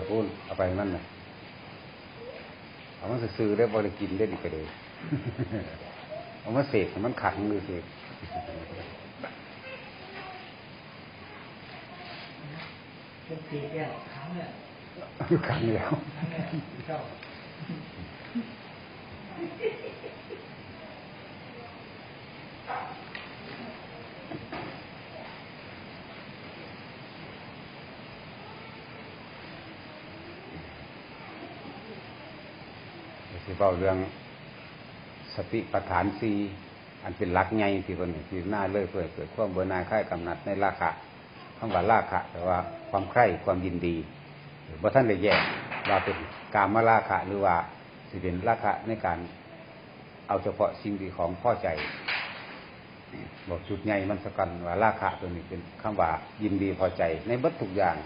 ถ้าพูดเอาไปนั่นน่ะเอามันซื้อได้บริกินได้ดีก็เลยเอามาเสกให้มันขังดูสิเป็นปีแก้วครั้งเนี่ยขังแล้ว เนี่ยเจ้าสิเฝ้าเรื่องสติปัฏฐานสีอันเป็นหลักใหญ่ที่คนที่หน้าเลยเพื่อเกิดความเบื่อหน่ายคลายกำหนัดในราคะคำว่าราคะแต่ว่าความใคร่ความยินดีบ่ท่านได้แยกว่าเป็นกามราคะหรือว่าสิเป็นราคะในการเอาเฉพาะสิ่งที่ของพ่อใจบอกจุดใหญ่มันสกันว่าราคะตัวนี้เป็นคำว่ายินดีพอใจ ในบัดทุกอย่าง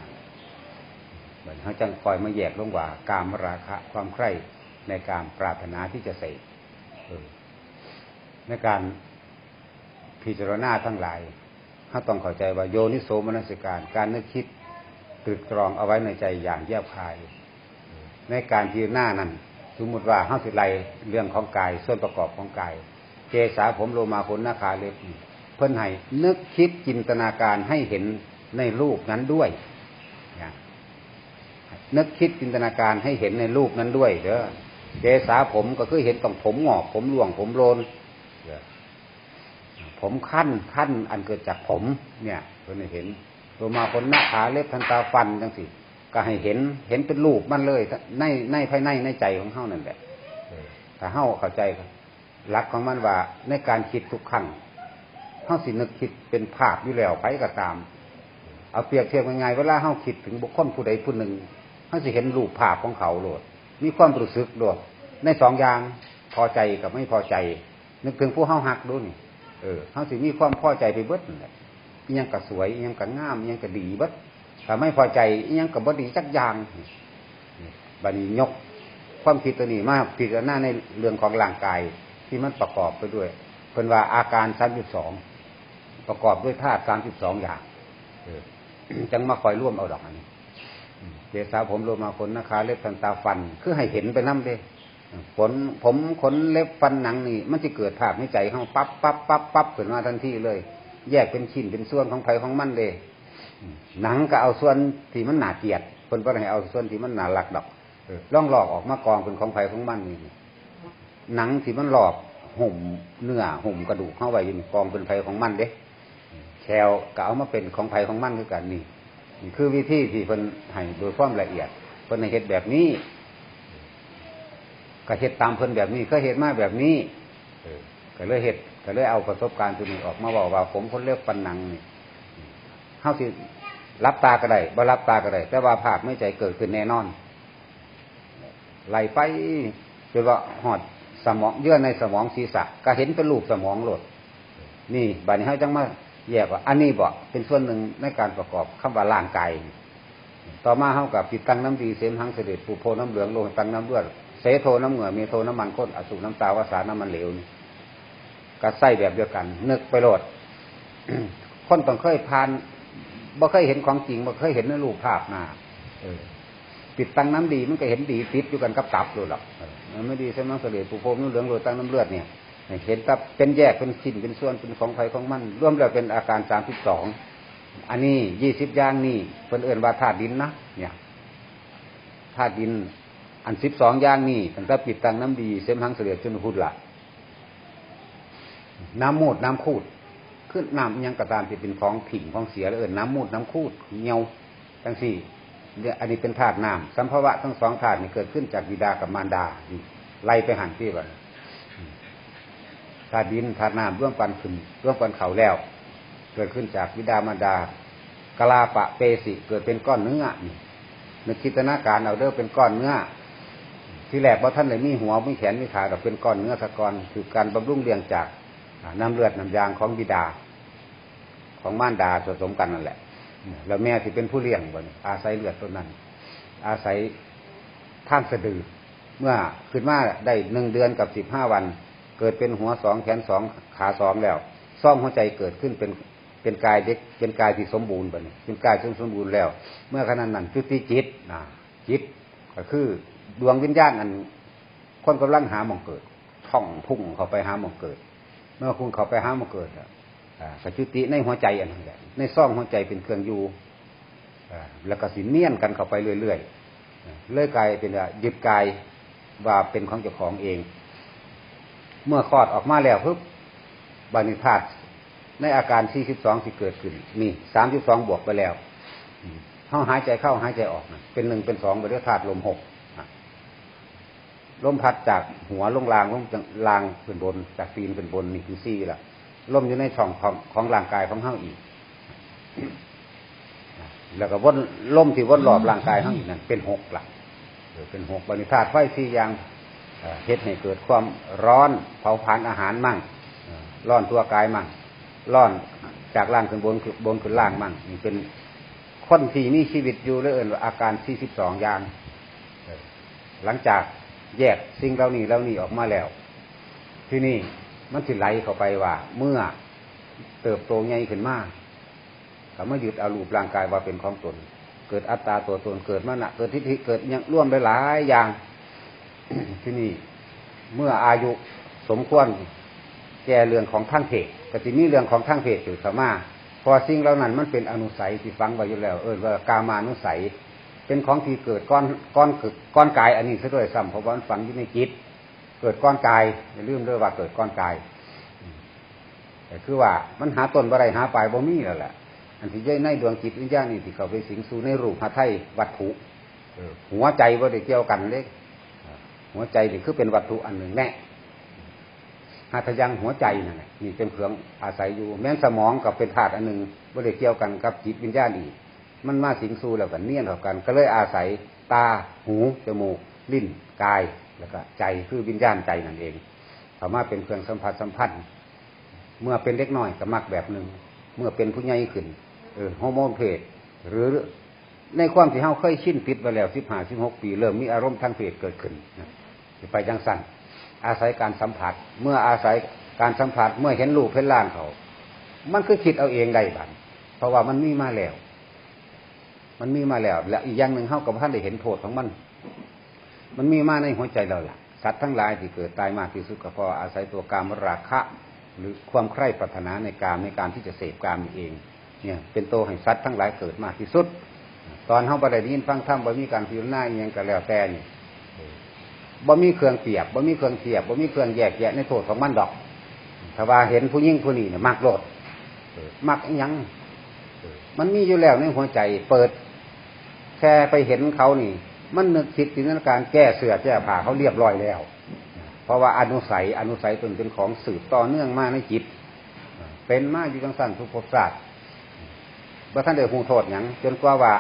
เหมือนเขาจังคอยมาแยกลงว่ากามราคะ ความใคร่ ในการปรารถนาที่จะใส่ในการพิจารณาทั้งหลายเขาต้องเข้าใจว่าโยนิโสมนสิการ การนึกคิดตรึกตรองเอาไว้ในใจอย่างแยบคาย ในการพิจารณานั้นสมมติว่าเฮาสิไลเรื่องของกาย ส่วนประกอบของกาย เกษาผมโลมาขนหน้าขาเล็บเพิ่นให้นึกคิดจินตนาการให้เห็นในรูปนั้นด้วยนึกคิดจินตนาการให้เห็นในรูปนั้นด้วยเด้อ เกษาผมก็คือเห็นต้องผมงอก ผมร่วงผมโลนผมขั้นขั้นอันเกิดจากผม เนี่ยเพิ่นให้เห็นโลมาขนหน้าขาเล็บทันตาฟันจังสิก็ให้เห็นเห็นเป็นรูปมันเลย ในในภายในในใจของเฮานั่นแหละเออถ้าเฮาเข้าใจครับหลักของมันว่า ในการคิดทุกครั้งเฮาสินึกคิดเป็นภาพอยู่แล้วไปก็ตาม เอาเปรียบเทียบง่ายๆเวลาเฮาคิดถึงบุคคลผู้ใดผู้หนึ่งเฮาสิเห็นรูปภาพของเขาโลด มีความรู้สึกโลดในสองอย่างพอใจกับไม่พอใจ นึกถึงผู้เฮาหักดูนี่เออเฮาสิมีความพอใจไปเบิดนั่นแหละยังก็สวยยังก็งามยังก็ดีเบิดถ้าไม่พอใจยังก็บ่ดีจักอย่างบัดนี้ยกความคิดตัวนี้มาพิจารณาในเรื่องของร่างกายที่มันประกอบไปด้วยเป็นว่าอาการสามสิบสองประกอบด้วยธาตุสามสิบสองอย่างจังมาคอยร่วมเอาดอกอันนี้ เกษาผมโลมาขนนะคะเล็บทันตาฟัน คือให้เห็นไปน้ำเด้ขนผมขนเล็บฟันหนังนี่ มันจะเกิดภาพในใจเขาปั๊บปั๊บปั๊บปั๊บขึ้นมาทันทีเลย แยกเป็นชิ้นเป็นส่วนของไผของมันเลยหนังก็เอาส่วนที่มันหนาเกลียดคนก็ให้เอาส่วนที่มันหนาหลักดอกล่องหลอกออกมากองเป็นของไผของมันนี่หนังที่มันหลอกห่มเนื้อห่มกระดูกเข้าไว้อยู่นี่กองเป็นไผของมันเด้แคลก็เอามาเป็นของไผของมันคือกันนี่ นี่คือวิธีที่เพิ่นให้โดยความละเอียดเพิ่นให้เฮ็ดแบบนี้ก็เฮ็ดตามเพิ่นแบบนี้ก็เฮ็ดมาแบบนี้ก็เลยเฮ็ดก็เลยเอาประสบการณ์ตัวนี้ออกมาบอกว่า ผมคนเลือกปันหนังนี่เฮาสิรับตาก็ได้บ่รับตาก็ได้แต่ว่าภาพไม่ใจเกิดขึ้นแน่นอนไหลไปจนว่าหอดสมองเยื่อในสมองศีรษะ ก็เห็นเป็นรูปสมองหลด นี่บัดนี้เขาจังมา แยกว่า อันนี้บอกเป็นส่วนหนึ่งในการประกอบคำว่าร่างกายต่อมาเขากับปิดตั้งน้ำดีเสมหังเสด็จปูโพน้ำเหลืองโลหิตตั้งน้ำเลือดเสโทน้ำเหงื่อมีโทน้ำมันข้นอสุน้ำตาวาสาน้ำมันเหลวนี่ก็ใส่แบบเดียวกัน นึกไปโหลดคนต้องเคยผ่านบ่เคยเห็นของจริงบ่เคยเห็นในรูปภาพหน้าเออปิดตังน้ำดีมันก็เห็นดีติดอยู่กันกับตับเลยหรอกมันไม่ดีใช่ไหมเสลดผูโพน้ำเหลืองโรยตั้งน้ำเลือดเนี่ย เห็นตับเป็นแยกเป็นชิ้นเป็นส่วนเป็นของไฟของมันร่วมแล้วเป็นอาการสามสิบสองอันนี้ยี่สิบอย่างนี่เป็นเอื่นว่าธาตุดินนะเนี่ยธาตุดิน อันสิบสองอย่างนี่ตั้งแต่ปิดตังน้ำดีเส้นหังเสลียดจนหุดละน้ำมูดน้ำคูดขึ้นน้ำยังกระตามที่เป็นของผิ่งของเสียแล้วเอื่นน้ำมูดน้ำคูดเงียวทั้งสี่เนี่ยอันนี้เป็นธาตุน้ำสัมภาวะทั้งสองธาตุนี่เกิดขึ้นจากบิดากับมารดาไล่ไปหันที่ว่าธาดินธาตุน้ำร่วมกันขึ้นร่วมกันเขาแล้ว เกิดขึ้นจากบิดามารดากลาปะเปสิเกิดเป็นก้อนเนื้อนี่นึกคิดนาการเอาเด้อเป็นก้อนเนื้อที่แรกว่าท่านเลยมีหัวมีแขนมีขาแต่เป็นก้อนเนื้อสะกอนคือการบำรุงเลี้ยงจากน้ำเลือดน้ำยางของบิดา ของมารดาผสมกันนั่นแหละแล้วแม่ที่เป็นผู้เลี้ยงบนอาศัยเลือดตัวนั้น อาศัยท่านสะดือ เมื่อขึ้นมาได้หนึ่งเดือนกับสิบห้าวัน เกิดเป็นหัวสองแขนสองขาสองแล้วซ่อมหัวใจเกิดขึ้นเป็นเป็นกายเด็กเป็นกายที่สมบูรณ์บนเป็นกายที่สมบูรณ์แล้ว เมื่อขณะนั้นจุติจิตนะจิตก็คือดวงวิญญาณอันคนกำลังหาหมองเกิดท่องพุ่งเข้าไปหาหมองเกิด เมื่อคุณเข้าไปหาหมองเกิดอะอ่าก็จุติในหัวใจอันนั้นแหละในซ่องหัวใจเป็นเครื่องอยู่แล้วก็สิเนียนกันเข้าไปเรื่อยๆอ่าเลื่อยกายเป็นยึดกายว่าเป็นของเจ้าของเอง เมื่อคลอดออกมาแล้วปุ๊บบานิธาตในอาการที่สิบสองที่เกิดขึ้นนี่สามสิบสองบวกไปแล้วเข้าหายใจเข้าหายใจออกเป็นหนึ่งเป็นสองบริธาตุลมหกลมพัดจากหัวลงลางลงจากลางเป็นบน จากตีนเป็นบนนี่คือซี่ละลมอยู่ในช่องของของร่างกายของเฮาอีก แล้วก็วนลมที่วนรอบร่างกายเฮาอีกนั่นเป็นหกหลักเออเป็นหกบริธาตุไฟสี่อย่าง เอ่อเฮ็ดให้เกิดความร้อนเผาผลาญอาหารมั่งร้อนตัวกายมั่งร้อนจากล่างขึ้นบนขึ้นบนขึ้นล่างมั่งนี่เป็นคนที่มีชีวิตอยู่เลยเอินว่าอาการที่สิบสอย่าง หลังจากแยกสิ่งเหล่านี้เหล่านี้ออกมาแล้ว ที่นี่มันสิไหลเข้าไปว่า เมื่อเติบโตใหญ่ขึ้นมาก็มายึดเอารูปร่างกายว่าเป็นของตน เกิดอัตตาตัวตนเกิดมานะเกิดทิฏฐิเกิดอยังร่วมไปหลายอย่าง ที่นี่เมื่ออายุสมควรแก่เรื่องของทางเพศก็จะมีเรื่องของทางเพศอยู่เข้ามาพอสิ่งเหล่านั้นมันเป็นอนุสัยที่ฟังไว้อยู่แล้ว เออว่ากามานุสัย เป็นของที่เกิดก้อนก้อนเกิดก้อนกายอันนี้ซะด้วยซ้ำเพราะว่ามันฝังอยู่ในจิต เกิดก้อนกายอย่าลืมด้วยว่าเกิดก้อนกายแต่คือว่ามันหาต้นบ่ได้หาปลายบ่มีแล้วแหละอันที่ย่ในดวงจิตวิญญาณนี่ที่เขาไปสิงสู่ในรูปหาไทยวัตถุหัวใจบ่ได้เกี่ยวกันเลย หัวใจนี่คือเป็นวัตถุอันหนึ่งแน่หัตถยังหัวใจนั่นแหละนี่เป็นเครื่องอาศัยอยู่ แม้นสมองกับเป็นธาตุอันหนึ่งบ่ได้เกี่ยวกันกับจิตวิญญาณอีกมันมาสิงสู่แล้วกันเนี่ยนเข้ากัน ก็เลยอาศัยตาหูจมูก ลิ้นกายแล้วก็ใจคือวิญญาณใจนั่นเองเข้ามาเป็นเครื่องสัมผัสสัมพันธ์เมื่อเป็นเล็กน้อยก็มักแบบหนึ่งเมื่อเป็นผู้ใหญ่ขึ้นเออฮอร์โมนเพศหรือในความที่เฮาเคยชินติดไปแล้วสิบห้าสิบหกปี เริ่มมีอารมณ์ทางเพศเกิดขึ้นนะ ไปจังสั้นอาศัยการสัมผัส เมื่ออาศัยการสัมผัสเมื่อเห็นรูปเห็นร่างเขา มันคือคิดเอาเองได้บันเพราะว่ามันมีมาแล้ว มันมีมาแล้ว และอีกอย่างหนึ่งเข้ากับท่านได้เห็นโทษของมัน มันมีมาในหัวใจเราล่ะ สัตว์ทั้งหลายที่เกิดตายมากที่สุดก็พราะอาศัยตัวกามราคะ หรือความใคร่ปรารถนาในกามในการที่จะเสพกามเอง เนี่ย เป็นตัวให้สัตว์ทั้งหลายเกิดมากที่สุด ตอนเข้าไปได้ยินฟังธรรมบ่มีการพิจารณาอหยังก็แล้วแต่นี่ บ่มีเครื่องเปรียบบ่มีเครื่องเทียบบ่มีเครื่องแยกแยะในโทษของมันดอกถ้าว่าเห็นผู้ยิ่งผู้นี้เนี่ยมักโลดมักยังมันมีอยู่แล้วในหัวใจ เปิด แค่ไปเห็นเขานี่ มันนึกคิดจินตนาการแก้เสือแก้ผ่าเขาเรียบร้อยแล้ว เพราะว่าอนุสัยอนุสัยตนเป็นของสืบต่อเนื่องมาในจิต เป็นมากอยู่จังสั้นทุกภพศาสตร์ว่าท่านได้หูโทษหยังจนกว่าว่า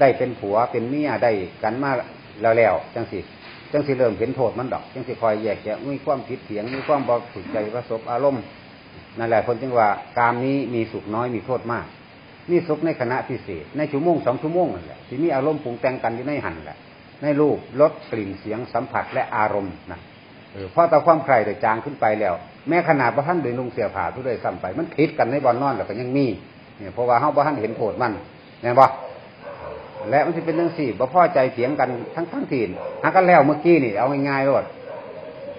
ได้เป็นผัวเป็นเมียได้กันมาแล้วแล้วจังสิ จังสิเริ่มเห็นโทษมันดอกจังสิคอยแยกแยะมีความผิดเสียงมีความบริสุทธิ์ใจประสบอารมณ์นั่นแหละคนจึงว่ากามนี้มีสุขน้อยมีโทษมากนี่สุขในขณะพิเศษ ในชั่วโมงสองชั่วโมงนั่นแหละที่มีอารมณ์ปรุงแต่งกันอยู่ในหันแหละ ในรูปรสกลิ่นเสียงสัมผัสและอารมณ์นะเออพอตาความใครได้จางขึ้นไปแล้ว แม้ขนาดพระท่านโดยนุ่งเสียผ้าทุกเลยซ้ำไป มันผิดกันในบอนนอนแล้วก็ยังมีเนี่ยเพราะว่าเฮาพระท่านเห็นโทษมันแน่บ่ และมันจะเป็นเรื่องสี่บ่พ่อใจเถียงกันทั้งทั้งทีนหากันแล้วเมื่อกี้นี่เอาง่ายๆรด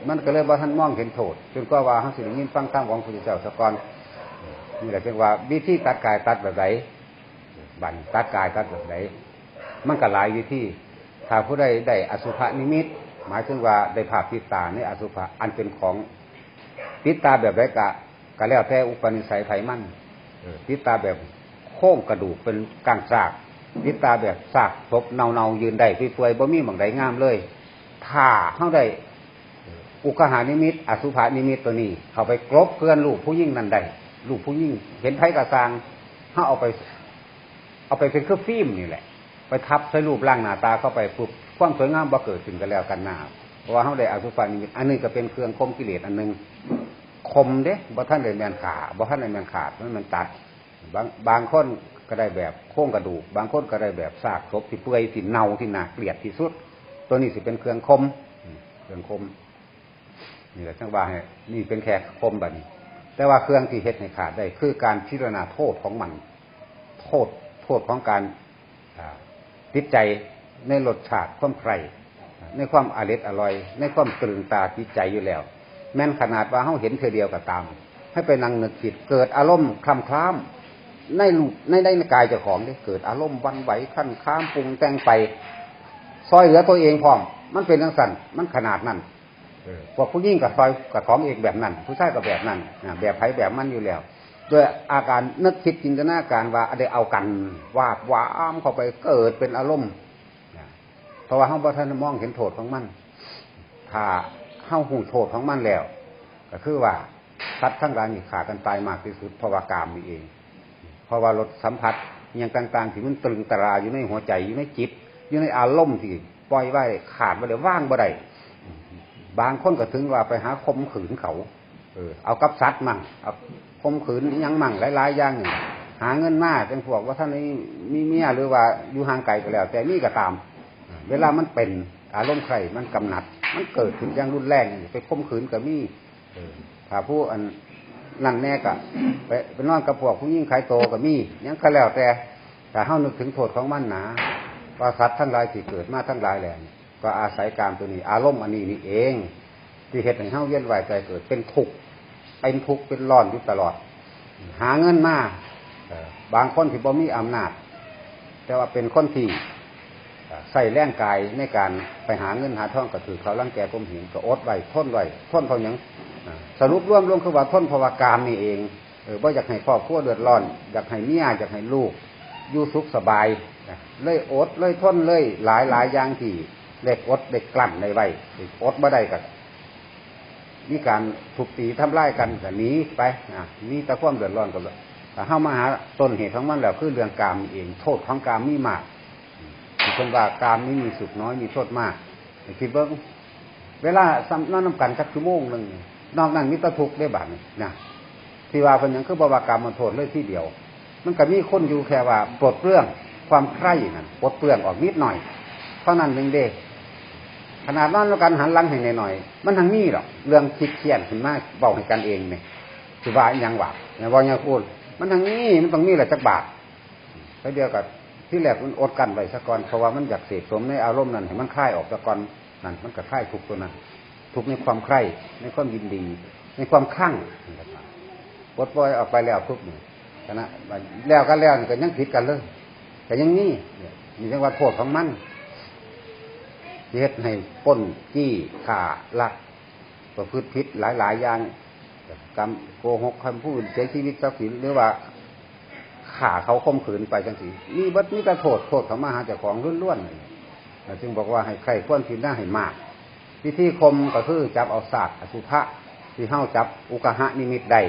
มันก็เลยว่าท่านมองเห็นโทษจนก็ว่าเขาสิได้ยินฟังข้างของพระพุทธเจ้าสกอนนี่แหละเรียกว่าวิธีตัดกายตัดแบบไหนบันตัดกายตัดแบบไหนมันก็หลายวิธีถ้าผู้ใดได้อสุภนิมิต หมายถึงว่าได้ภาพติดตาในอสุภะอันเป็นของติดตาแบบไรกะก็แล้วแต่อุปนิสัยไผมันติดตาแบบโค้งกระดูกเป็นกลางซาก ติตาแบบซากศพเนาเนายืนได้เปื่อยๆบ่มีหมังใดงามเลยถ้าเข้าได้อุกหานิมิต อสุภานิมิตตัวนี้ เขาไปกรบเพื่อนลูกผู้ยิ่งนั่นได้ลูกผู้ยิ่ง เห็นไผ่กระซางเขาเอาไป เอาไปเป็นเครื่องฟิล์มนี่แหละ ไปทับใส่รูปร่างหน้าตาเข้าไปปุ๊บความสวยงามบ่เกิดขึ้นกันแล้วกันหน้าเพราะว่าเขาได้อสุภานิมิต อันนึงก็เป็นเครื่องคมกิเลสอันหนึงคมเด้บ่ท่านเลยแมนขาบ่ท่านเลยแมนขาดมันมันตัด บางบางคน ก็ได้แบบโค้งกระดูก บางคนก็ได้แบบซากศพที่เปื่อยที่เน่าที่หนาเกลียดที่สุด ตัวนี้สิเป็นเครื่องคมเครื่องคมนี่แหละจังว่าให้นี่เป็นแค่คมแบบนี้ แต่ว่าเครื่องที่เฮ็ดให้ขาดได้ คือการพิจารณาโทษของมัน โทษโทษของการติดใจในรสชาติความใครในความอร่อยอร่อย ในความตรึงตาจิตใจอยู่แล้ว แม้นขนาดว่าเฮาเห็นเธอเดียวก็ตาม ให้ไปนั่งนึกคิดเกิดอารมณ์คลำคล้าม ในรูปในในกายเจ้าของนี่เกิดอารมณ์วันไหวขั้นข้ามปรุงแต่งไป ซอยเหลือตัวเองพร้อม มันเป็นจังสันมันขนาดนั้นพวกผู้ยิ่งกับซอยกับของเองแบบนั้น ผู้ชายกับแบบนั้นแบบไผแบบมันอยู่แล้วด้วยอาการนึกคิดจินตนาการว่าได้เอากันวาบวามเข้าไปเกิดเป็นอารมณ์เพราะว่าเฮาบ่ทันมองเห็นโทษของมันถ้าเฮาหูโทษของมันแล้ว ก็คือว่าสัตว์ทั้งหลายนี่ขาดกันตายมากที่สุดเพราะว่ากามนี่เอง เพราะว่ารสสัมผัสอย่างต่างๆที่มันตรึงตราอยู่ในหัวใจอยู่ในจิตอยู่ในอารมณ์ที่ปล่อยไว้ขาดไปเลยว่างบ่ได้บางคนก็ถึงว่าไปหาคมขืนเขาเออเอากับสัตว์มั่งเอาคมขืนยังมั่งหลายๆอย่างอย่างหาเงินมาเป็นพวกว่าท่านนี้มีเมียหรือว่าอยู่ห่างไกลก็แล้ว แต่นี่ก็ตาม เวลามันเป็นอารมณ์ใครมันกำหนัด มันเกิดขึ้นอย่างรุนแรงไปคมขืนกับมีถ้าผู้อัน นั่นแน่กะไปไปนอนกับพวกผู้ยิ่งขายโตกับมียังก็แล้วแต่แต่เฮานึกถึงโทษของมันหนาว่าสัตว์ทั้งหลายที่เกิดมาทั้งหลายแหล่ก็อาศัยการตัวนี้ อารมณ์อันนี้นี่เอง ที่เหตุให้เฮาเวียนว่ายใจเกิด เป็นทุกข์เป็นทุกข์เป็นร้อนอยู่ตลอด หาเงินมาบางคนที่บ่มีอำนาจ แต่ว่าเป็นคนที่ ใส่แรงกายในการไปหาเงินหาทองก็ถือเขาร่างแก่ผมห็นก็อดไว้ทนไว้ทนเพราะหยังอ่าสรุปร่วมรวมคือว่าทนเพราว่ากามนี่เองเออว่าอยากให้ครอบครัวเดือดร้อน อยากให้เมียอยากให้ลูกอยู่สุขสบายเลยอดเลยทนเลยหลายหลายอย่างที่เด็กอดเด็กกลั้นในไว้อดบ่ได้กับมีการถูกตีทำร้ายกันก็หนีไปอะมีต่ความเดือดร้อนกับแต่เข้ามาหาต้นเหตุของมันแล้วคือเรื่องกามเอง โทษของกามมีมาก คนว่ากามนี่มีสุขน้อยมีโทษมากคิดเบิ้งเวลาซ้ำนอนน้ำกันสักชั่วโมงหนึ่งนอกนั้นมีแตะทุกได้บาดนี่นะที่ว่าเป็นหยังคือบวากรรมมันโทษเลยที่เดียว มันก็มีคนอยู่แค่ว่าปลดเรื่องความใคร่นั่นปลดเปลื้องออกนิดหน่อยเท่านั้นเองเด้ขนาดนั้นแล้วกันหันหลังให้หน่อยมันทางนี้หรอกเรื่องคิดเขียนขึ้นมาเบาให้กันเองเนี่ยคือว่าอยังหวาเนี่ยว่าอยังพูดมันทางนี้มันต้องมีแหละจักบาทแล้วเดียวกับ ที่แรกมันอดกันไว้ซะก่อนเพราะว่ามันอยากเสพสมในอารมณ์นั้นให้มันคลายออกซะก่อนนั่นมันก็คลายทุกตัวนั้นทุกในความใคร่ในความยินดี ในความคลั่งปลดปล่อยออกไปแล้วทุกนี่คณะแล้วกันแล้วก็ยังผิดกันเลยแต่ยังนี่นี่ยมีจังว่าโทษของมันเฮ็ดให้ป้นจี้ข่าลักประพฤติผิดหลายๆอย่างกรรมโกหกคำพูดเสียชีวิตทรัพย์สินหรือว่า ข่าเขาข่มขืนไปจังสีนี่บัดนี้แต่โทษโทษเขามาหาเจ้าของล้วนๆเลยจึงบอกว่าให้ใครควรพินหน้าให้มากวิธีคมก็คือจับเอาศาสตร์อสุภะที่เฮ้าจับอุกหะนิมิตได้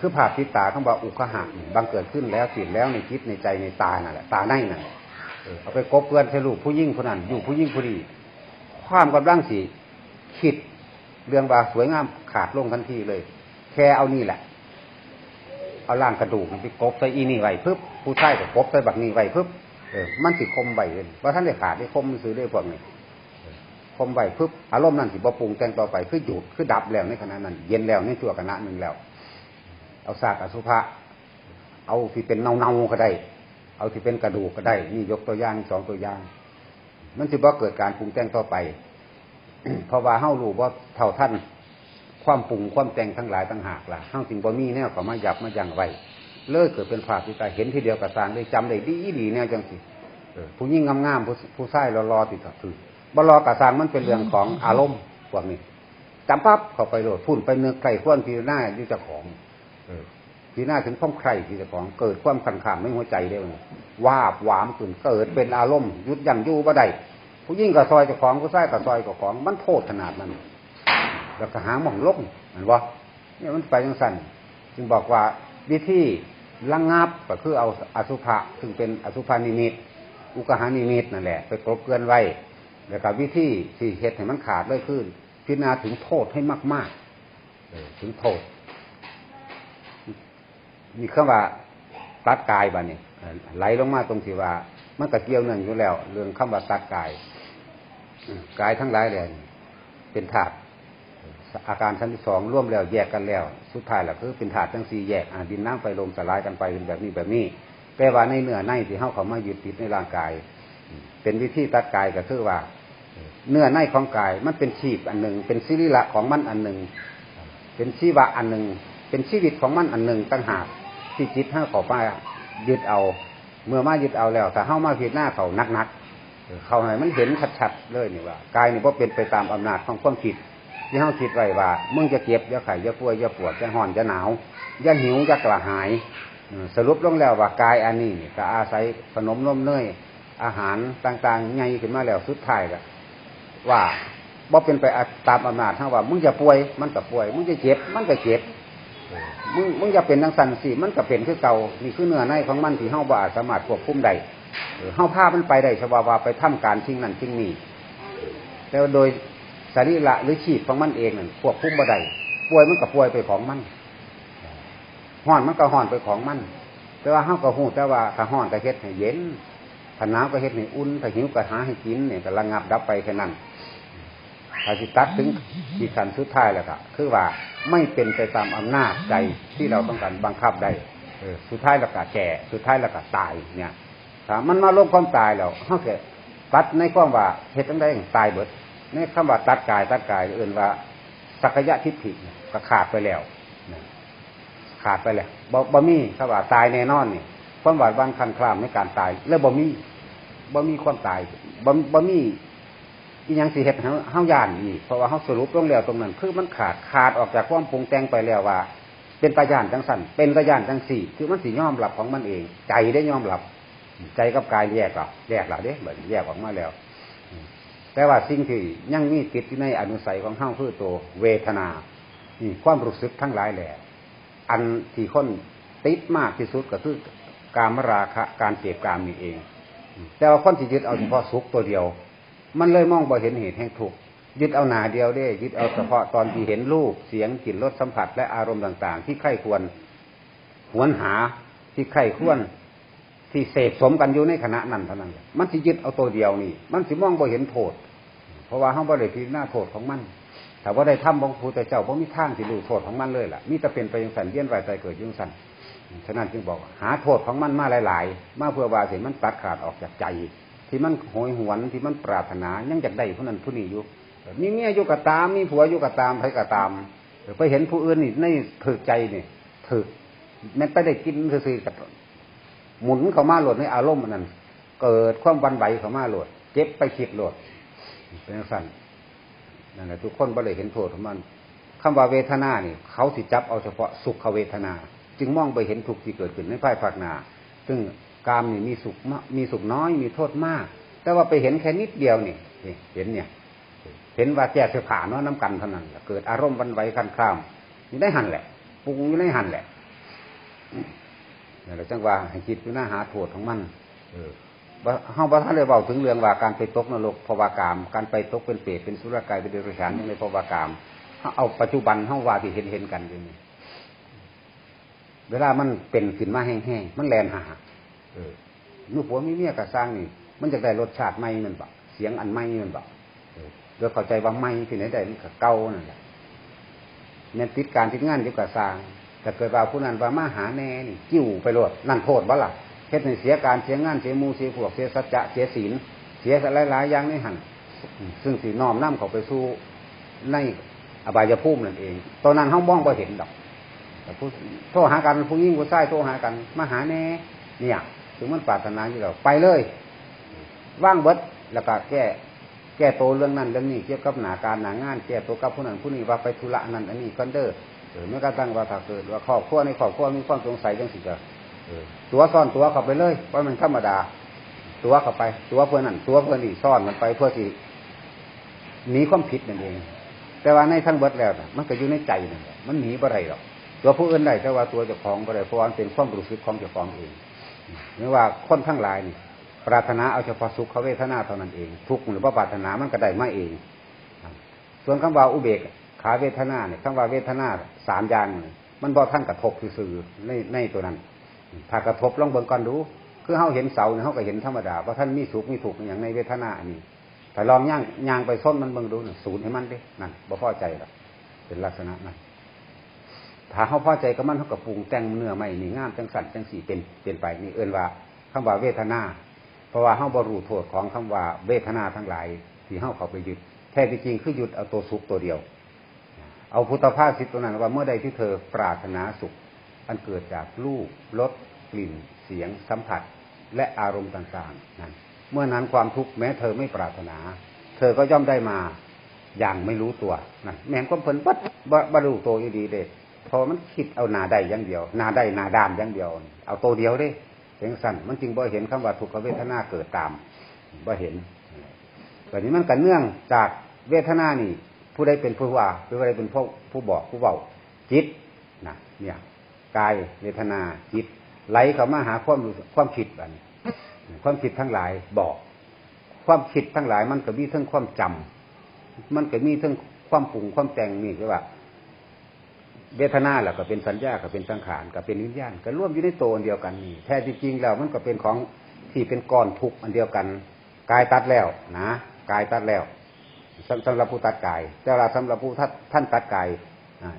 คือภาพทิตาเขาบอกอุกหะบังเกิดขึ้นแล้วสิแล้วในจิตในใจในตานั่นแหละตาในนั่นแหละเออเอาไปกบเกลื่อนใส่ลูกผู้ยิ่งคนนั้นอยู่ผู้ยิ่งผู้ดีความกำลังสีคิดเรื่องว่าสวยงามขาดลงทันทีเลย แค่เอานี่แหละ เอาล่างกระดูกนี่ไปกบใส่อีนี่ไว้ปึ๊บผู้ชายก็กบใส่บักนี่ไว้ปึ๊บเออมันสิคมไว้เลยว่าท่านได้ขาดได้คมซื้อได้พวกนี้คมไว้ปึ๊บอารมณ์นั้นสิบ่ปรุงแต่งต่อไปคือหยุดคือดับแล้วในขณะนั้น เย็นแล้วในชั่วขณะหนึ่งแล้ว เอาศาสตร์อสุภะเอาที่เป็นเนาเนาๆก็ได้ เอาที่เป็นกระดูกก็ได้ นี่ยกตัวอย่างสองตัวอย่าง มันจะบ่เกิดการปรุงแต่งต่อไปเพราะว่าเฮ้ารู้ว่าเท่าท่าน ความปรุงความแต่งทั้งหลายทั้งหากล่ะเฮ้าจึงบ่มีแนวเขามาหยับมาอยังไวเลยเกิดเป็นภาพที่ตาเห็นทีเดียวกับสางได้จำได้ดีดีแนวจังสิผู้ยิ่งงามๆผู้ผู้ชายรอๆติดกับถือบ่รอกับสร้างมันเป็นเรื่องของอารมณ์พวกนี้จำปั๊บเข้าไปโหลดพุ่นไปเนื้อไก่ข้วนพิจารณาอยู่เจ้าของเออที่หน้าถึงความใครที่เจ้าของเกิดความขันขามในหัวใจได้เลยวาบหวามขึ้นเกิดเป็นอารมณ์ยุดยั้งยู่บ่ได้ผู้ยิ่งกับซอยเจ้าของผู้ชายกับซอยเจ้าของมันโทษขนาดนั้น แล้วก็หาหม่องลงเห็นว่าเนี่ยมันไปยังสั่นจึงบอกว่าวิธีระงงับก็คือเอาอสุภะซึ่งเป็นอสุภานิมิตอุกหานิมิตนั่นแหละ ไปกลบเกลื่อนไว้ แล้วก็วิธีที่เหตุให้มันขาดเลยขึ้นพิจารณาถึงโทษให้มากๆถึงโทษมีคำว่าตัดกายบ้านี่ไหลลงมาตรงที่ว่า มันก็เกี่ยวเนื่องอยู่แล้ว เรื่องคำว่าตัดกาย กายทั้งหลายเลยเป็นธาตุ อาการชั้นที่สองร่วมแล้วแยกกันแล้ว สุดท้ายแหละคือเป็นธาตุทั้งสี่แยกดินน้ำไฟลมสลายกันไปเป็นแบบนี้แบบนี้แปลว่าในเนื้อในที่เข้าเขามายึดติดในร่างกาย เป็นวิธีตัดกายก็คือว่า เนื้อในของกายมันเป็นชีพอันหนึ่ง เป็นสิริละของมันอันหนึ่ง เป็นชีวะอันหนึ่ง เป็นชีวิตของมันอันหนึ่งตั้งหากที่จิตห้าขอมายึดเอา เมื่อมายึดเอาแล้วถ้าเข้ามาพิจหน้าเขานักๆเออเขาให้มันเห็นชัดๆเลยนี่ว่ากายนี่ว่าเป็นไปตามอำนาจของความคิด ที่เขาคิดไว้ว่ามึงจะเก็บย่าไข่ย่าป่วยย่าปวดอย่าห่อนอย่าหนาวย่าหิวอย่ากระหายสรุปลงแล้วว่ากายอันนี้ก็อาศัยขนมนมเนยอาหารต่างๆไงขึ้นมาแล้วสุดท้ายก็ว่าบ่เป็นไปตามอำนาจทั้งว่า มึงจะป่วยมันก็ป่วย มึงจะเจ็บ มันก็เจ็บมึงมึงจะเป็นทังสันสิมันก็เป็นคือเก่านี่คือเนื้อในของมันที่เฮาบ่าสามารถควบคุมได้เออเฮาพามันไปได้เฉพาว่าไปทำการทิ้งนั่นทิ้งนี่แต่ว่าโดย สรีระหรือชีพของมันเองนั่นควบคุมบ่ได้ป่วยมันก็ป่วยไปของมันห้อนมันก็ห้อนไปของมัน แต่ว่าเฮาก็ฮู้แต่ว่าถ้าห้อนก็เฮ็ดให้เย็นถ้าหนาวก็เฮ็ดให้อุ่นถ้าหิวก็หาให้กินเนี่ยก็ระงับดับไปแค่นั้นถ้าสิตัดถึงขีดขั้นสุดท้ายแล้วก็คือว่าไม่เป็นไปตามอำนาจใจที่เราต้องการบังคับได้เออสุดท้ายแล้วก็แก่สุดท้ายแล้วก็ตายเนี่ยถ้ามันมาลงความตายแล้วเฮาแค่ตัดในความว่าเฮ็ดจังได๋ตายเบิด นคำว่าตัดกายตัดกายเอื่นว่าสักยะทิฏฐิก็ขาดไปแล้วขาดไปแล้วบ่บ่มีคำว่าตายแน่นอนนี่ความหวาดวันคันคลามในการตาย แล้วบ่มีบ่มีความตายบ่บ่มีอีหยังสิเฮ็ดให้เฮาย่านอีกเพราะว่าเฮาสรุปลงแล้วตรงนั้น คือมันขาดขาดออกจากความปรุงแต่งไปแล้วว่า เป็นตาย่านจังสั่นเป็นตาย่านจังสี่ คือมันสิยอมรับของมันเอง ใจได้ยอมรับ ใจกับกายแยกออกแยกแล้วเด้แบบแยกออกมาแล้ว แต่ว่าสิ่งที่ยังมีติดอยู่ในอนุสัยของเฮาคือตัวเวทนานี่ความรู้สึกทั้งหลายแหละอันที่คนติดมากที่สุดก็คือการมราคะการเจ็บกามนี่เอง แต่ว่าคนที่ยึดเอาเฉพาะสุขตัวเดียว มันเลยมองบ่เห็นเหตุแห่งทุกข์ยึดเอาหนาเดียวได้ยึดเอาเฉพาะตอนที่เห็นรูปเสียงกลิ่นรสสัมผัสและอารมณ์ต่าง ๆ ที่ใครควรหวนหาที่ใครควรที่เสพสมกันอยู่ในขณะนั้นเท่านั้น มันสิยึดเอาตัวเดียวนี่ มันสิมองบ่เห็นโทษ เพราะว่าเขาบ่ได้พิจารณาโทษของมันแต่ว่าได้ทำบองพุทธเจ้าบ่มีทางที่รู้โทษของมันเลยล่ะมีแต่เป็นไปยังสันเยียนไหวใจเกิดยังสันฉะนั้นจึงบอกหาโทษของมันมาหลาย ๆ มาเพื่อว่าสิมันตัดขาดออกจากใจ ที่มันโหยหวนที่มันปรารถนายังจากได้ผู้นั้นผู้นี้อยู่มีเมียอยู่กับตามมีผัวอยู่กับตามใครกับตามไปเห็นผู้อื่นนี่ในถึกใจนี่ถึกแม้ไปได้กินซื่อๆกับหมุนเข้ามาหลดในอารมณ์นั้น เกิดความวันไหวเข้ามาหลดเจ็บไปคิดหลด เป็นสั้นนั่นแหละทุกคนบ่เลยเห็นโทษของมันคำว่าเวทนานี่เขาสิจับเอาเฉพาะสุขเวทนา จึงมองไปเห็นทุกข์ที่เกิดขึ้นในภายภาคหนาซึ่งกามนี่มีสุขมมีสุขน้อย มีโทษมาก แต่ว่าไปเห็นแค่นิดเดียวนี่นี่เห็นเนี่ย เห็นว่าแก่เสือผ้าเนาะน้ำกันเท่านั้นเกิดอารมณ์วันไหวคันครามนี่ได้หันแหละปรุงอยู่ในหันแหละนี่แหละจังว่าให้คิดอยู่หน้าหาโทษของมัน เออ เฮาบ่ทันได้เว้าถึงเรื่องว่าการไปตกนรกภวากาม การไปตกเป็นเปรตเป็นสุรกายเป็นเดรัจฉานในภวากามเอาปัจจุบันเฮาว่าที่เห็นเห็นกันอยู่นี่เวลามันเป็นขึ้นมาแห้งๆมันแลนหาเออมีผัวมีเมียก็สร้างนี่ มันจะได้รสชาติใหม่มันบ่เสียงอันใหม่มันบ่เออโดยเข้าใจว่าใหม่ที่ไหนได้มันก็เก่านั่นแหละแม่นติดการติดงานอยู่กับสร้างแต่เกิดว่าผู้นั้นว่ามาหาแน่นี่ จิ้วไปโลดนั่นโทษบ่ล่ะ เฮ็ดให้เสียการเสียงานเสียมูเสียพวกเสียสัจจะเสียศีลเสียหลายๆอย่างในหันซึ่งสีน้อมน้ำเขาไปสู่ในอบายภูมินั่นเอง ตอนนั้นเขามองบ่เห็นดอกแต่ผู้โทรหากันผู้ยิ่งผู้ชายโทรหากันมาหาแน่เนี่ย ถึงมันปรารถนาอยู่แล้วไปเลย ว่างเบิดแล้วก็แก้แก้โตเรื่องนั้นเรื่องนี้เกี่ยวกับหนาการหนางานแก้ตัวกับผู้นั้นผู้นี้ว่าไปธุระนั้นอันนี้กันเด้อเออเมื่อกระทั่งว่าถ้าเกิดว่าครอบครัวในครอบครัวมีความสงสัยจังสิจะ ตัวซ่อนตัวเข้าไปเลยว่ามันธรรมดา ตัวเข้าไป ตัวเพื่อนนั่นตัวเพื่อนนี่ซ่อนมันไปเพื่อที่หนีความผิดนั่นเอง แต่ว่าในทั้งเบิดแล้วมันก็อยู่ในใจนั่นแหละมันหนีบ่ได้หรอกตัวผู้อื่นได้แต่ว่าตัวเจ้าของบ่ได้เพราะว่ามันเป็นความรู้สึกของเจ้าของเองไม่ว่าคนทั้งหลายนี่ปรารถนาเอาเฉพาะสุขเขาเวทนาเท่านั้นเอง ทุกข์หรือว่าปรารถนามันก็ได้มาเอง ส่วนคำว่าอุเบกขาเวทนาเนี่ยคำว่าเวทนาสามอย่างมันบอท่านกระทบสื่อในในตัวนั้น ถ้ากระทบลองเบิ่งก่อนดูคือเขาเห็นเสาเนี่ยเขาก็เห็นธรรมดาว่าท่านมีสุขมีทุกอย่างในเวทนาอันนี้แต่ลองย่างย่างไปส้นมันเบิ่งดูศูนย์ให้มันดินั่นบ่พอใจหรอกเป็นลักษณะนั้นถ้าเขาพอใจก็มันเขากับปรุงแต่งเนื้อใหม่นี่งามจังสันจังสีเป็นเป็นไปนี่เอินว่าคำว่าเวทนา เพราะว่าเฮาบรูโทษของคำว่าเวทนาทั้งหลาย ที่เฮาเขาไปยึดแท้ที่จริงคือหยึดเอาตัวสุขตัวเดียว เอาพุทธภาษิตตัวนั้นว่าเมื่อใดที่เธอปรารถนาสุข อันเกิดจากรูปรสกลิ่น เสียง สัมผัส และอารมณ์ต่างๆนั้นเมื่อนั้นความทุกข์แม้เธอไม่ปรารถนา เธอก็ย่อมได้มาอย่างไม่รู้ตัวนั่นแม่งความเพิ่นบัดบ่บ่รู้ตัวอยู่ดีเด้เพอมันคิดเอานาได้อย่างเดียว นาได้นาดานอย่างเดียว เอาโตเดียวเด้เสียงสั่นมันจึงบ่เห็นคำว่าทุกขเวทนาเกิดตามบ่เห็นแบบนี้มันกันเนื่องจากเวทนานี่ ผู้ใดเป็นผู้ว่าผู้ใดเป็นผู้ผู้บอกผู้เบาจิตนะเนี่ย กายเวทนาจิตไหลเข้ามาหาความความคิดอันความคิดทั้งหลายบอก ความคิดทั้งหลายมันก็มีทั้งความจำมันก็มีทั้งความปรุงความแต่งนี่คือว่า เวทนาแหละก็เป็นสัญญาก็เป็นสังขารก็เป็นวิญญาณก็ร่วมอยู่ในตัวเดียวกันนี่แท้จริงแล้วมันก็เป็นของที่เป็นก้อนทุกอันเดียวกันกายตัดแล้วนะกายตัดแล้วสำหรับผู้ตัดกายแต่เราสำหรับผู้ท่านตัดกายอ่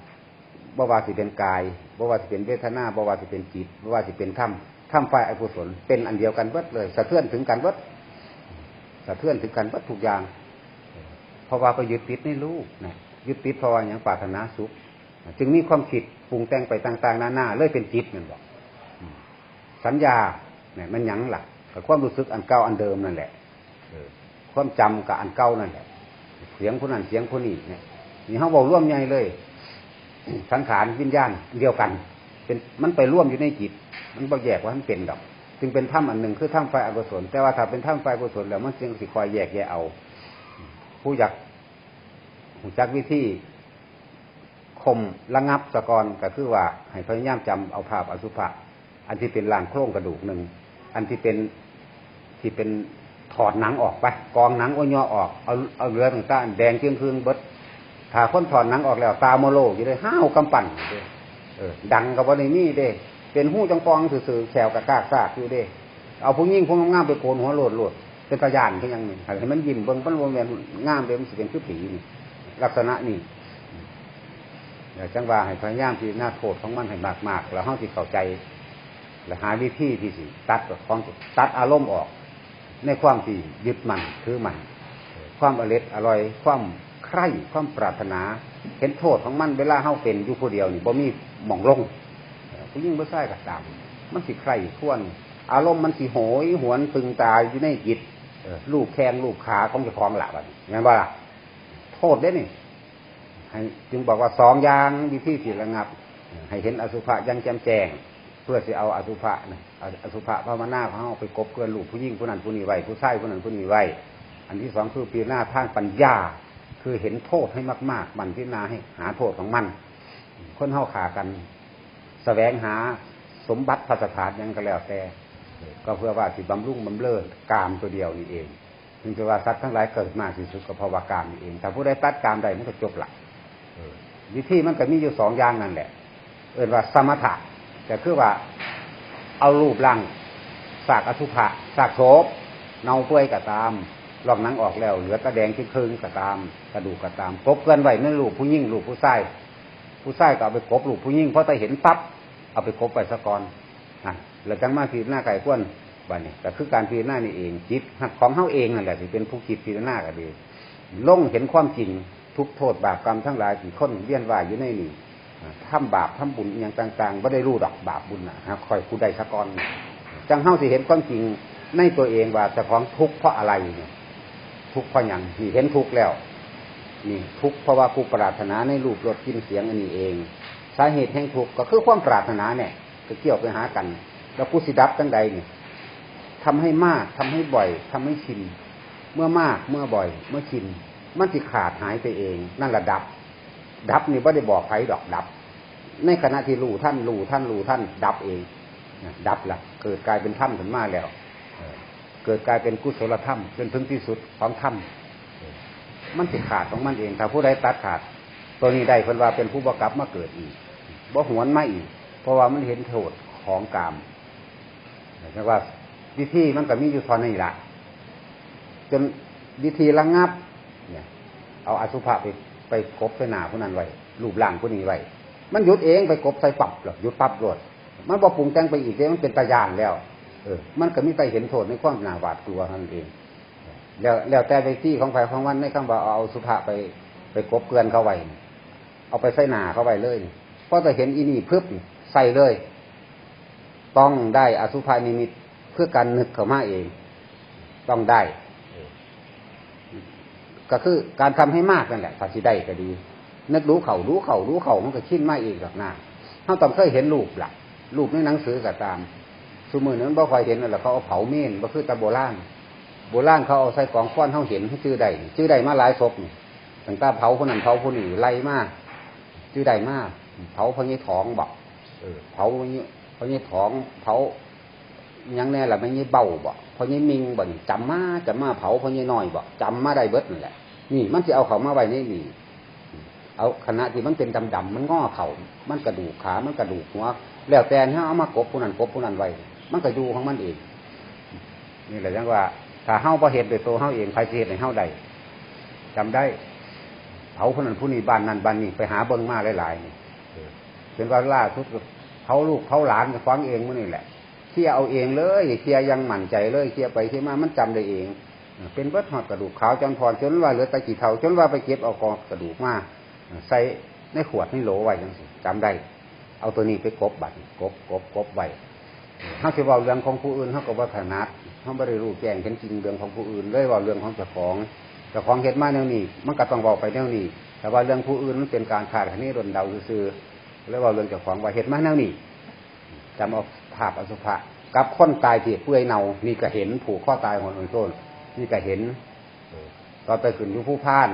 บ่ว่าสิเป็นกายบ่ว่าสิเป็นเวทนาบ่ว่าสิเป็นจิตบ่ว่าสิเป็นธรรมธรรมฝ่ายอกุศลเป็นอันเดียวกันเบิดเลย สะเทือนถึงกันเบิดสะเทือนถึงกันเบิดทุกอย่าง เพราะว่าก็ยึดติดในรูปนะยึดติดเพราะว่าอย่างปรารถนาสุข จึงมีความคิดปรุงแต่งไปต่าง ๆ นานาเลยเป็นจิตนั่นบอกสัญญาเนี่ยมันยังหลักกับความรู้สึกอันเก่าอันเดิมนั่นแหละความจำกับอันเก่านั่นแหละเสียงผู้นั้นเสียงผู้นี้เนี่ยนี่เขาบอกร่วมใหญ่เลย สังขารวิญญาณเดียวกัน เป็นมันไปร่วมอยู่ในจิต มันบ่แยกว่ามันเป็นดอก จึงเป็นถ้ำอันหนึ่งคือถ้ำไฟอกุศลแต่ว่าถ้าเป็นถ้ำไฟอกุศลแล้วมันจึงสิคอยแยกแยะเอา ผู้อยากหูจักวิธีคมระงับสะกอนก็คือว่า ให้พยายามจำเอาภาพอสุภะอันที่เป็นลางโครงกระดูกหนึ่งอันที่เป็นที่เป็นถอดหนังออกไปกองหนังโอยอออกเอาเอาเรือต่างๆแดงเชียงคืนเบิด ถ้าคนถอดหนังออกแล้ว ตาโมโลอยู่เลยห้าวกำปั่นเออดังกับวันนี้เด้ เป็นหู้จังฟองสื่อแฉวกระกากซากอยู่เด้เอาผู้ยิ่งผู้งามไปโกนหัวโลดโลดเป็นตะยานก็ยังนี่ให้มันยิ้มเบิ่งมันวมแวนงามเด้มันสิเป็นคือผีนี่ลักษณะนี่เดี๋ยวจังว่าให้พยายามที่หน้าโทษของมันให้มากๆแล้วเฮาสิเข้าใจ และหาวิธีที่สิตัดของตัดอารมณ์ออก ในความที่ยึดมันถือมันความอร็ดอร่อยความ ใคร่ความปรารถนา เห็นโทษของมันเวลาเฮาเป็นอยู่ผู้เดียวนี่บ่มีหม่องลงผู้ยิ่งบ่ใช่กับตาม มันสิใคร่ควรอารมณ์มันสิโหยหวนตึงตาอยู่ในจิตลูกแข้งลูกขาของเจ้าของหลับอะงั้นว่าล่ะโทษได้นี่ให้จึงบอกว่าสองอย่างวิธีสิระงับ ให้เห็นอสุภะยังแจ่มแจ้งเพื่อสิเอาอสุภะนะเอาสุภะภาวนาของเราไปกบเกลือนลูกผู้ยิ่งผู้นั้นผู้นี้ไว้ผู้ชายผู้นั้นผู้นี้ไว้อันที่สองคือปีหน้าทางปัญญา คือเห็นโทษให้มาก ๆ มันพิจารณาให้หาโทษของมัน คนเฮาขากันแสวงหาสมบัติพัสถานยังก็แล้วแต่ก็เพื่อว่าสิบำรุงบำเลิศกามตัวเดียวนี่เองถึงจะว่าสัตว์ทั้งหลายเกิดมาสิสุดก็เพราะว่ากามนี่เองแต่ผู้ใดตัดกามใดมันก็จบละวิธีมันก็มีอยู่สองอย่างนั่นแหละ เอินว่าสมถะแต่คือว่าเอารูปร่างสากอสุภะสากโสบเนาเปื่อยก็ตาม ลอกนังออกแล้ว เหลือตะแดงที่คืนก็ตามกระดูกก็ตามกบเกินไว้นั่นลูกผู้ยิ่งลูกผู้ชายผู้ชายก็เอาไปกบลูกผู้ยิ่งเพราะแต่เห็นปั๊บเอาไปกบไปสะกอนอะแล้วจังมาพิจารณาไก่ข้วนบ้านนี้แต่คือการพิจารณานี่เองจิตของเขาเองนั่นแหละที่เป็นผู้คิดพิจารณาก็ดีลงเห็นความจริงทุกโทษบาปกรรมทั้งหลายที่คนเวียนว่ายอยู่ในนี่ทำบาปทำบุญอย่างต่างๆไม่ได้รู้ดอกบาปบุญนะคอยผู้ใดสะกอนจังเฮาสิเห็นความจริงในตัวเองว่าจะของทุกข์เพราะอะไรเนี่ย ทุกข์เพราะอย่างนี่เห็นทุกข์แล้ว นี่ทุกข์เพราะว่าผู้ปรารถนาในรูปรสกลิ่นเสียงอันนี้เอง สาเหตุแห่งทุกข์ก็คือความปรารถนาเนี่ยก็เกี่ยวไปหากัน แล้วผู้สิดับตั้งใดเนี่ยทำให้มากทำให้บ่อยทำให้ชินเมื่อมากเมื่อบ่อย เมื่อชินมันสิขาดหายไปเอง นั่นแหละดับ ดับนี่ไม่ได้บอกใครดอกดับ ในขณะที่รู้ท่านรู้ท่านรู้ท่าน ดับเองดับละเกิดกลายเป็นถ้ำขึ้นมาแล้ว เกิดกลายเป็นกุศลธรรมเป็นถึงที่สุดของธรรมมันสิขาดของมันเองถ้าผู้ใดตัดขาด ตัวนี้ได้เพิ่นว่าเป็นผู้บกลับมาเกิดอีกบ่หวนมาอีก เพราะว่ามันเห็นโทษของกามเรียกว่าวิธีมันก็มีอยู่ทอนนี่ละจนวิธีระงับ เนี่ย เอาอสุภะไปไปกบใส่หนาผู้นั้นไว้รูปร่างผู้นี้ไว้มันหยุดเองไปกบใส่ปับหรอกหยุดปับรวดมันบ่ปรุงแต่งไปอีกเลยมันเป็นตะยานแล้ว เออ มันก็มีแต่เห็นโทษในความหนาหวาดกลัวท่านั้นเอง แล้วแล้วแต่ไปที่ของไฟของวันในคำว่าเอาสุภาไปไปกบเกลือนเข้าไว้เอาไปใส่หนาเข้าไว้เลยเพราะจะเห็นอีนี่เพึบนี่ใส่เลย ต้องได้อสุภานิมิตเพื่อการนึกเข้ามาเอง ต้องได้ ก็คือการทำให้มากนั่นแหละถ้าสิได้ก็ดี นึกรู้เขารู้เขารู้เขามันก็ชินมาเองหรอกนะเขาต้องเคยเห็นรูปหลักรูปในหนังสือก็ตาม สมือนั้นบ่คอยเห็นนั่นแหละเขาเอาเผาเมนบ่คือตะโบราณโบราณเขาเอาใส่กองฟ้อนเขาเห็นให้ชื่อใดชื่อใดมาหลายศพตั้งต่เผาคนนั้นเผาคนนี้ไล่มากชื่อใดมากเผาพญท้องบอกเออเผาพญพญท้องเผายังแน่ละไม่ยี่เบาบอกพญมิงบ่นจำมาจำมาเผาพญน้อยบอกจำมาได้เบิดนั่นแหละนี่มันจะเอาเขามาไว้ในนี่เอาคณะที่มันเป็นดำๆมันงอเขามันกระดูกขา มันกระดูกหัว แล้วแต่ถ้าเอามากบผู้นั้นกบผู้นั้นไว้ มันก็อยู่ของมันเองนี่แหละจังว่า ถ้าเฮาประเหตุโดยตัวเฮาเองใครเหตุในเฮาใดจำได้เผาผู้นั้นผู้นี้บ้านนั้นบ้านนี้ไปหาเบิ้งมาหลายๆนี่เป็นว่าล่าสุกเผาลูกเผาหลานฟังเองมื่อนี่แหละเคลียเอาเองเลยเคลียยังหมั่นใจเลยเคลียไปเคลียมามันจำได้เอง เป็นเบิดหอดกระดูกขาวจนพรจนว่าเหลือตะกี่เท่าจนว่าไปเก็บเอากองกระดูกมาใส่ในขวดในโหลไว้จังสิจำได้ เอาตัวนี้ไปกบบัตรกบกบกบไว้ ถ้าจะว่าเรื่องของผู้อื่นเขาก็ว่าถนัดเขาไม่ได้รู้แจ้งเห็นจริงเรื่องของผู้อื่นเลยว่าเรื่องของเจ้าของเจ้าของเห็นมาแนวนี้ มันก็ต้องบอกไปแนวนี้ แต่ว่าเรื่องผู้อื่นมันเป็นการขาดคะแนนรนเดาซื่อๆแล้วว่าเรื่องเจ้าของว่าเห็นมาแนวนี้จำเอาภาพอสุภะกับคนตายที่เปื่อยเนานี่ก็เห็นผูกข้อตายของคนต้นนี่ก็เห็นตอนไปขึ้นอยุผู้พาน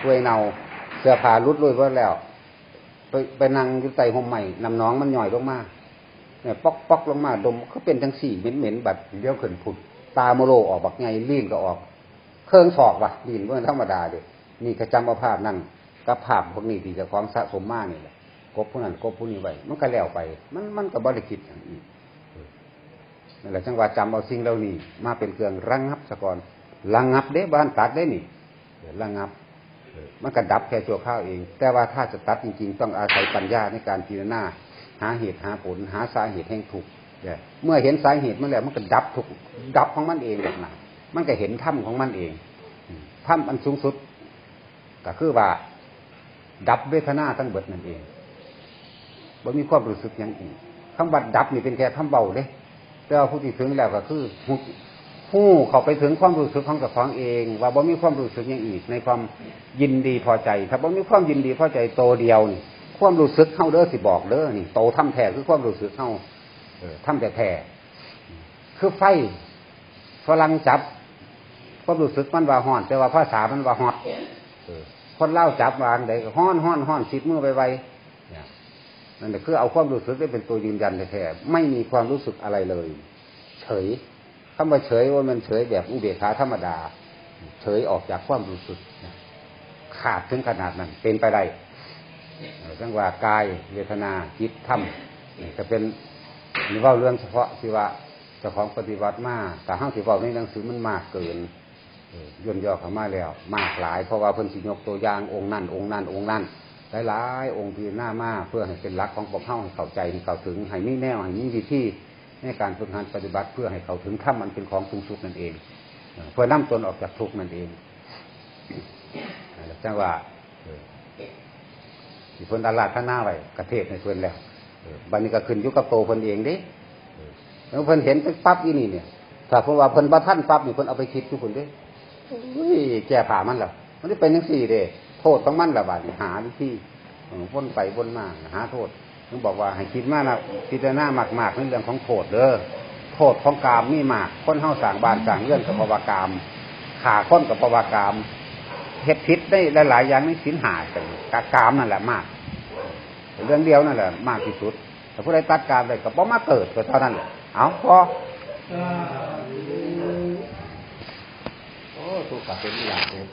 เปื่อยเนาเสื้อผ้ารุดลุยไว้แล้ว ไปไปนั่งอยู่ใต้ห่มใหม่นำน้องมันหน่อยลงมา ปอกปอกลงมาดมเขาเป็นทั้งสี่เหม็นเหม็นแบบเลี้ยวขึ้นผุดตาโมโลออกบักไงลีนก็ออก เครื่องศอกว่ะลีนเมื่อธรรมดาเด็นี่ก็จำเอาภาพนั่นกับภาพพวกนี้ที่จะคล้าของสะสมมานี่แหละกบผู้นั้นกบผู้นี้ไว้มันก็แล้วไป มันมันก็บริคิดอย่างนี้นั่นแหละจังหวะจำเอาสิ่งเหล่านี้ มาเป็นเครื่องระงับสะก่อนระงับเด้บ้านตัดได้นี่ระงับมันก็ดับแค่ชั่วข้าวเอง แต่ว่าถ้าจะตัดจริง ๆ ต้องอาศัยปัญญาในการพิจารณา หาเหตุหาผล หาสาเหตุแห่งทุกข์เมื่อเห็นสาเหตุเมันแล้วมันก็ดับทุกดับของมันเองแบบนั้นมันก็เห็นถ้ำของมันเองถ้ำอันสูงสุดก็คือว่า ดับเวทนาทั้งเบิดนั่นเองบ่มีความรู้สึกอย่างอื่นคำว่าดับนี่เป็นแค่คำเบาเด้แต่ว่าผู้ที่ถึงแล้วก็คือผู้เขาไปถึงความรู้สึกของกับของเอง ว่าบ่มีความรู้สึกอย่างอีกในความยินดีพอใจ ถ้าบ่มีความยินดีพอใจโตเดียวนี่ ความรู้สึกเข้าเด้อสิบอกเด้อนี่โตทำแท้คือความรู้สึกเข้าเออทำแต่แท้คือไฟฝรั่งจับความรู้สึกมันว่าห้อน แต่ว่าภาษามันว่าฮอตคนเล่าจับวางใดก็ห้อนห้อนห้อนสิบมือไปไวนั่นแหละคือเอาความรู้สึกได้เป็นตัวยืนยันแท้ไม่มีความรู้สึกอะไรเลย เฉยคำว่าเฉยว่ามันเฉยแบบอุเบกขาธรรมดา เฉยออกจากความรู้สึกขาดถึงขนาดนั้นเป็นไปได้ จังว่ากายเวทนาจิตธรรมจะเป็นนี่ว่าเรื่องเฉพาะที่ว่าเจ้าของปฏิบัติมากแต่ห้างที่ว่าในหนังสือมันมากเกินย่นย่อเข้ามาแล้ว มากหลาย เพราะว่าเพิ่นสิยกตัวอย่างองค์นั่นองค์นั่นองค์นั่นหลายๆองค์พิจารณามาเพื่อให้เป็นหลักของปกเข้าให้เข้าใจให้เข้าถึงให้มีแนวให้มีวิธีในการฝึกหัดปฏิบัติเพื่อให้เขาถึงถ้ำมันเป็นของสูงสุดนั่นเอง เพื่อนำตนออกจากทุกข์นั่นเองจังว่า ที่เพิ่นอาลาดท่าหน้าไว้กระเทศในเพิ่นแล้วบันนี้ก็ขึ้นยุกับโตเพิ่นเองด้แล้วเพิ่นเห็นปั๊บอีนี่เนี่ย ถ้าเพิ่นว่าเพิ่นบัท่านปั๊บนี่เพิ่นเอาไปคิดทุกคนด้อุ้ยแก่ผ่ามันแล้วมันได้เป็นยังสี่เด้โทษของมันละบาดหาวิธีวนไปวนมาหาโทษถึงบอกว่าให้คิดมากนะพิจารณามากๆในเรื่องของโทษเด้อโทษของกามมีมากคนเฮาสั่งบานสั่งเรื่องกับปวากามขาค้นกับปวากาม เฮ็ดพิษได้หลาย ๆ อย่างในสินหากันกากามนั่นแหละมาก เรื่องเดียวนั่นแหละมากที่สุด แต่ผู้ใดตัดกามได้ก็บ่มาเกิดก็เท่านั้นแหละเอาพอโอ้ตัวกาเป็นอย่างเลย